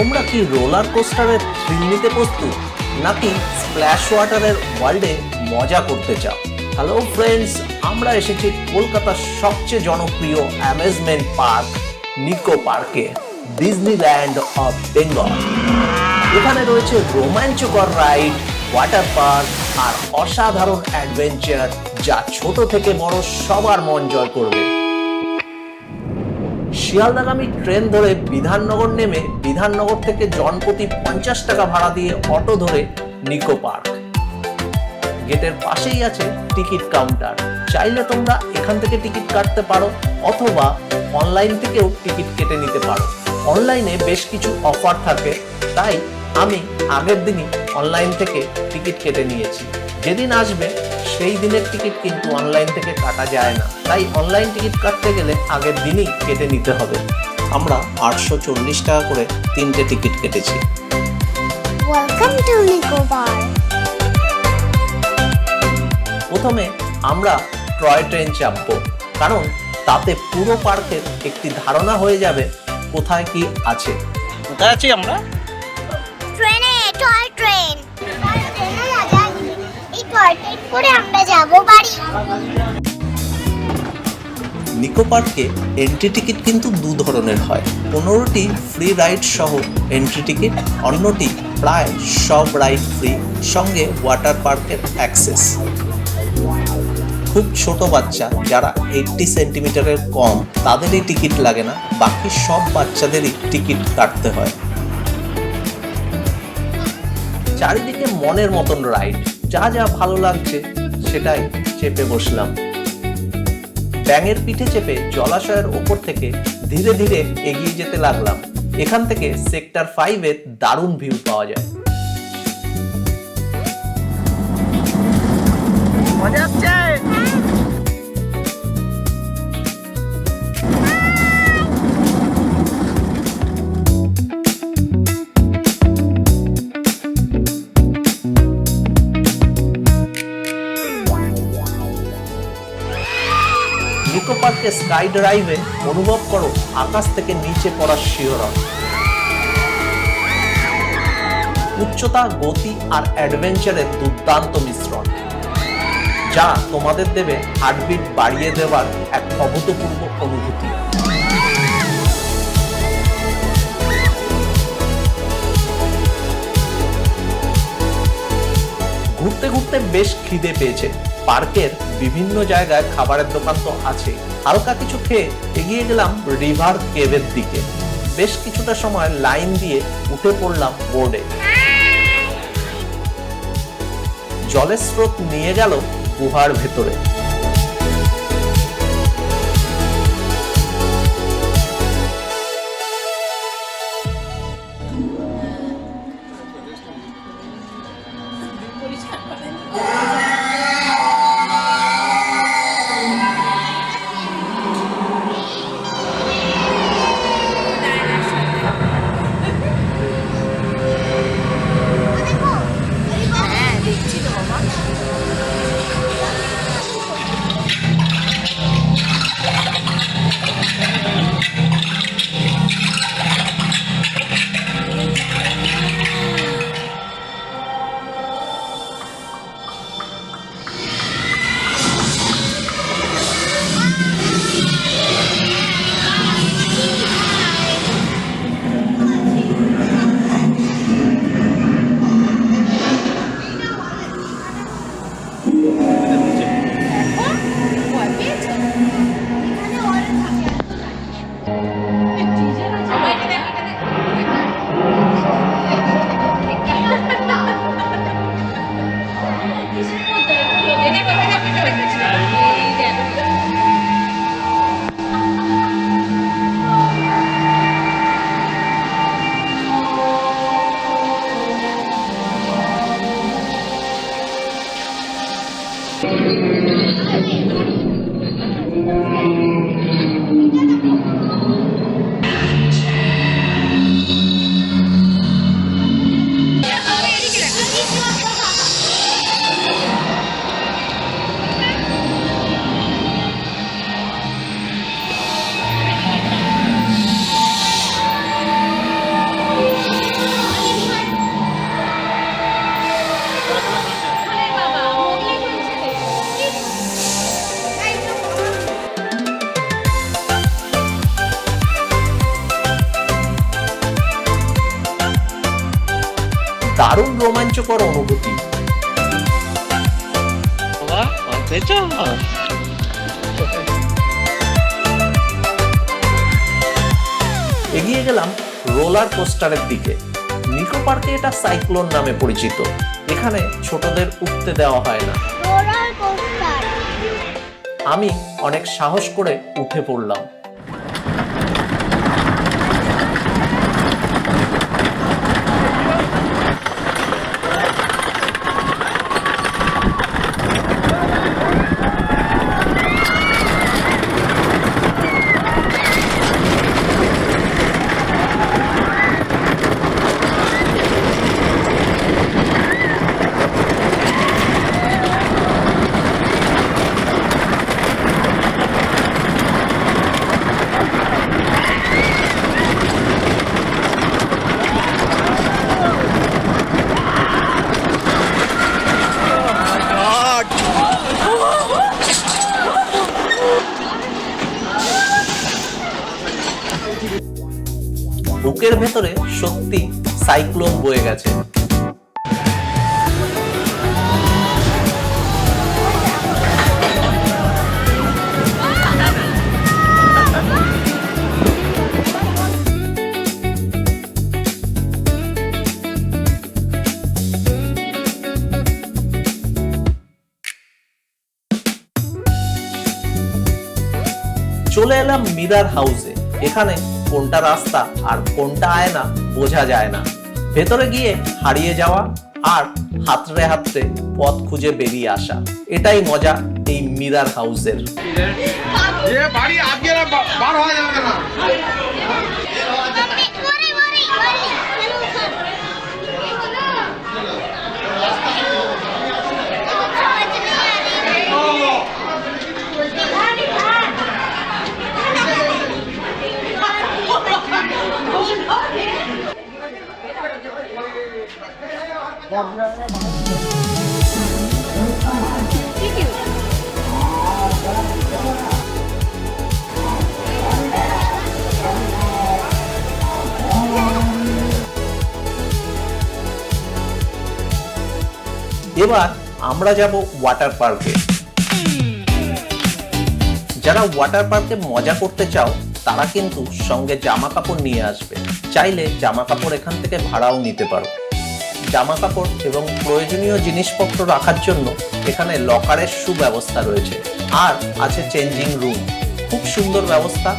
তোমরা কি roller কোস্টারের thrill নিতে প্রস্তুত, নাকি স্প্ল্যাশ ওয়াটারের ওয়ার্ল্ডে মজা করতে চাও? হ্যালো ফ্রেন্ডস আমরা এসেছি কলকাতার সবচেয়ে জনপ্রিয় অ্যামেজমেন্ট পার্ক, নিকো পার্কে, ডিজনিল্যান্ড অফ বেঙ্গল। এখানে রয়েছে রোমাঞ্চকর রাইড, ওয়াটার পার্ক আর অসাধারণ অ্যাডভেঞ্চার যা ছোট থেকে বড় সবার মন জয় করবে। শিয়ালদাগামী ট্রেন ধরে বিধাননগর নেমে বিধাননগর থেকে জনপ্রতি পঞ্চাশ টাকা ভাড়া দিয়ে অটো ধরে নিকো পার্ক। গেটের পাশেই আছে টিকিট কাউন্টার। চাইলে তোমরা এখান থেকে টিকিট কাটতে পারো, অথবা অনলাইন থেকেও টিকিট কেটে নিতে পারো। অনলাইনে বেশ কিছু অফার থাকে, তাই আমি আগের দিনই অনলাইন থেকে টিকিট কেটে নিয়েছি। যেদিন আসবে সেই দিনের টিকিট কিন্তু অনলাইন থেকে কাটা যায় না। তাই অনলাইন টিকিট কাটতে গেলে আগের দিনই কেটে নিতে হবে। আমরা আটশো চল্লিশ টাকা করে তিনটে টিকিট কেটেছি. প্রথমে আমরা টয় ট্রেন চাপবো কারণ তাতে পুরো পার্কের একটি ধারণা হয়ে যাবে কোথায় কি আছে। কোথায় আছি আমরা? ট্রেনে টয় ট্রেন। করে আমরা যাব বাড়ি। নিকো পার্কে এন্ট্রি টিকিট কিন্তু দু ধরনের হয়। পনেরোটি ফ্রি রাইড সহ এন্ট্রি টিকিট অন্যটি প্রায় সব রাইড ফ্রি সঙ্গে ওয়াটার পার্কের অ্যাক্সেস খুব ছোট বাচ্চা, যারা এইটটি সেন্টিমিটারের কম তাদেরই টিকিট লাগে না, বাকি সব বাচ্চাদেরই টিকিট কাটতে হয়। চারিদিকে মনের মতন রাইড যা যা ভালো লাগছে সেটাই চেপে বসলাম। ব্যাঙের পিঠে চেপে জলাশয়ের ওপর থেকে ধীরে ধীরে এগিয়ে যেতে লাগলাম। এখান থেকে সেক্টর ফাইভের দারুণ ভিউ পাওয়া যায়। মজা পার্কে স্কাই ড্রাইভে অনুভব করো, আকাশ থেকে নিচে পড়ার শিহরণ উচ্চতা, গতি আর অ্যাডভেঞ্চারের দুর্দান্ত মিশ্রণ, যা তোমাদের দেবে হার্টবিট বাড়িয়ে দেওয়ার এক অভূতপূর্ব অনুভূতি। ঘুরতে ঘুরতে বেশ খিদে পেয়েছে। পার্কের বিভিন্ন জায়গায় খাবারের দোকান তো আছে। হালকা কিছু খেয়ে এগিয়ে গেলাম রিভার কেভের দিকে। বেশ কিছুটা সময় লাইন দিয়ে উঠে পড়লাম বোর্ডে। জলের স্রোত নিয়ে গেল গুহার ভেতরে। Yeah. রোমাঞ্চকর অনুভূতি। এগিয়ে গেলাম রোলার কোস্টারের দিকে। নিকো পার্কে এটা সাইক্লোন নামে পরিচিত। এখানে ছোটদের উঠতে দেওয়া হয় না। আমি অনেক সাহস করে উঠে পড়লাম। ভেতরে সত্যি সাইক্লোন বয়ে গেছে। চলে এলাম মিরার হাউসে এখানে কোনটা রাস্তা আর কোনটা আয় না বোঝা যায় না। ভেতরে গিয়ে হারিয়ে যাওয়া আর হাতড়ে হাতড়ে পথ খুঁজে বেরিয়ে আসা এটাই মজা এই মিরার হাউসের। বাড়ি আজকে বার হওয়া যাবে না। এবার আমরা যাব ওয়াটার পার্কে যারা ওয়াটার পার্কে মজা করতে চাও, তারা কিন্তু সঙ্গে জামা কাপড় নিয়ে আসবে। চাইলে জামা কাপড় এখান থেকে ভাড়াও নিতে পারো। জামা কাপড় এবং প্রয়োজনীয় জিনিসপত্র রাখার জন্য এখানে লকারের সুব্যবস্থা রয়েছে। আর আছে চেঞ্জিং রুম খুব সুন্দর ব্যবস্থা।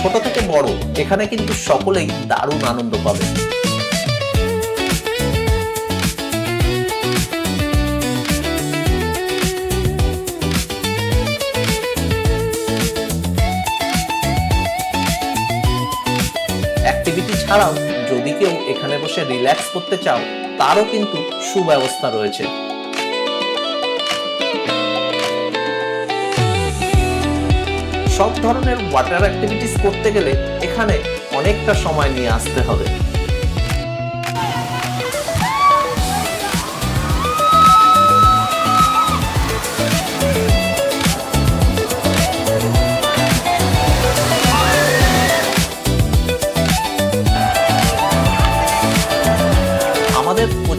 ছোট থেকে বড়, এখানে কিন্তু সকলেই দারুণ আনন্দ পাবে। অ্যাক্টিভিটি ছাড়াও যদি কেউ এখানে বসে রিল্যাক্স করতে চাও, তারও কিন্তু সুব্যবস্থা রয়েছে। সব ধরনের ওয়াটার অ্যাক্টিভিটিস করতে গেলে এখানে অনেকটা সময় নিয়ে আসতে হবে।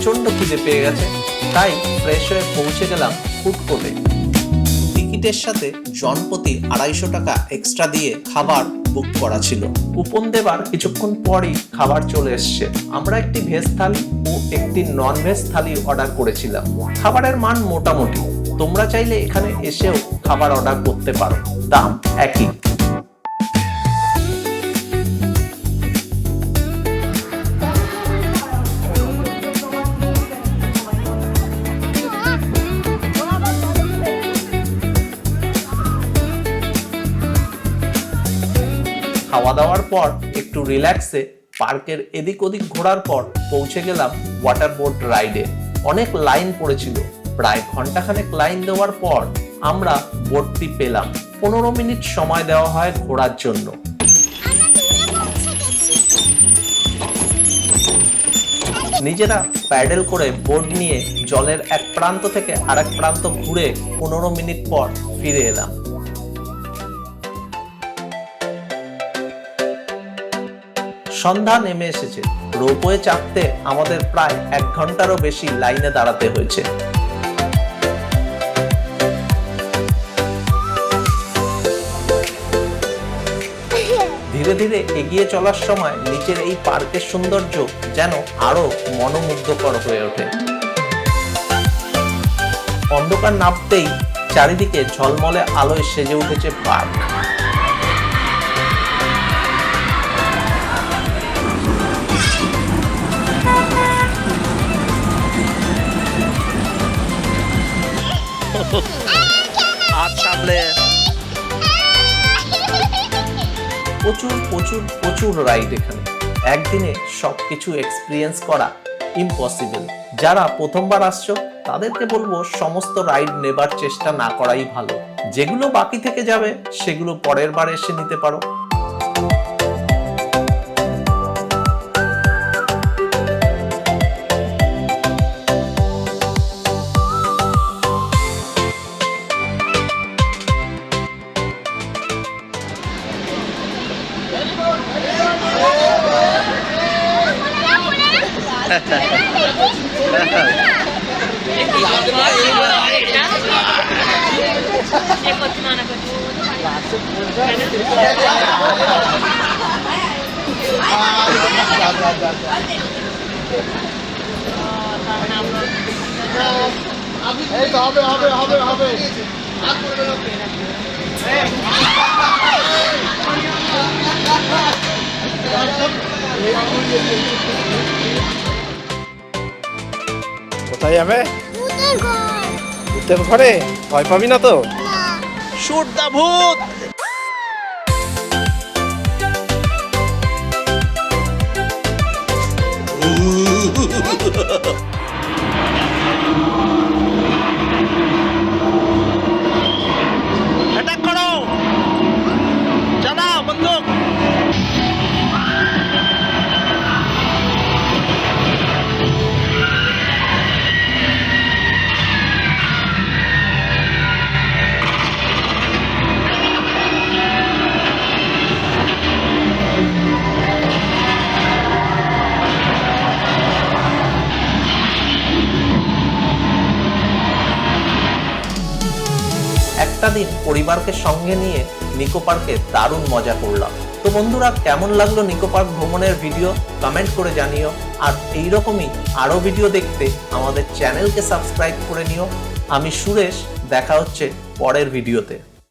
প্রচণ্ড খিদে পেয়ে গেছে। তাই ফ্রেশ হয়ে পৌঁছে গেলাম ফুড কোর্টে টিকিটের সাথে জনপ্রতি আড়াইশো টাকা এক্সট্রা দিয়ে খাবার বুক করা ছিল। কুপন দেবার কিছুক্ষণ পরই খাবার চলে এসছে। আমরা একটি ভেজ থালি ও একটি নন ভেজ থালি অর্ডার করেছিলাম। খাবারের মান মোটামুটি। তোমরা চাইলে এখানে এসেও খাবার অর্ডার করতে পারো। দাম একই। খাওয়া দাওয়ার পর একটু রিল্যাক্সে পার্কের এদিক ওদিক ঘোরার পর পৌঁছে গেলাম ওয়াটার বোট রাইডে অনেক লাইন পড়েছিল। প্রায় ঘন্টাখানেক লাইন দেওয়ার পর আমরা বোটটি পেলাম। পনেরো মিনিট সময় দেওয়া হয় ঘোরার জন্য। নিজেরা প্যাডেল করে বোট নিয়ে জলের এক প্রান্ত থেকে আরেক প্রান্ত ঘুরে পনেরো মিনিট পর ফিরে এলাম। সন্ধ্যা নেমে এসেছে। রোপওয়ে চাপতে আমাদের প্রায় এক ঘন্টারও বেশি লাইনে দাঁড়াতে হয়েছে। ধীরে ধীরে এগিয়ে চলার সময় নিচের এই পার্কের সৌন্দর্য যেন আরও মনোমুগ্ধকর হয়ে ওঠে। অন্ধকার নামতেই চারিদিকে ঝলমলে আলোয় সেজে উঠেছে পার্ক। সামলে প্রচুর প্রচুর প্রচুর রাইড এখানে। একদিনে সব কিছু এক্সপিরিয়েন্স করা ইম্পসিবল যারা প্রথমবার আসছো, তাদেরকে বলব সমস্ত রাইড নেবার চেষ্টা না করাই ভালো। যেগুলো বাকি থেকে যাবে, সেগুলো পরের বার এসে নিতে পারো। হবে হবে হবে হবে। কোথায় যাবে ভূতের ঘরে। ভয় পাবি না তো? না। ha ha ভূত! অ্যাটাক একটা দিন পরিবারকে সঙ্গে নিয়ে নিকো পার্কে দারুণ মজা করলাম। তো বন্ধুরা, কেমন লাগল নিকো পার্ক ভ্রমণের ভিডিও? কমেন্ট করে জানিও। আর এইরকমই আরও ভিডিও দেখতে আমাদের চ্যানেলকে সাবস্ক্রাইব করে নিও। আমি সুরেশ, দেখা হচ্ছে পরের ভিডিওতে।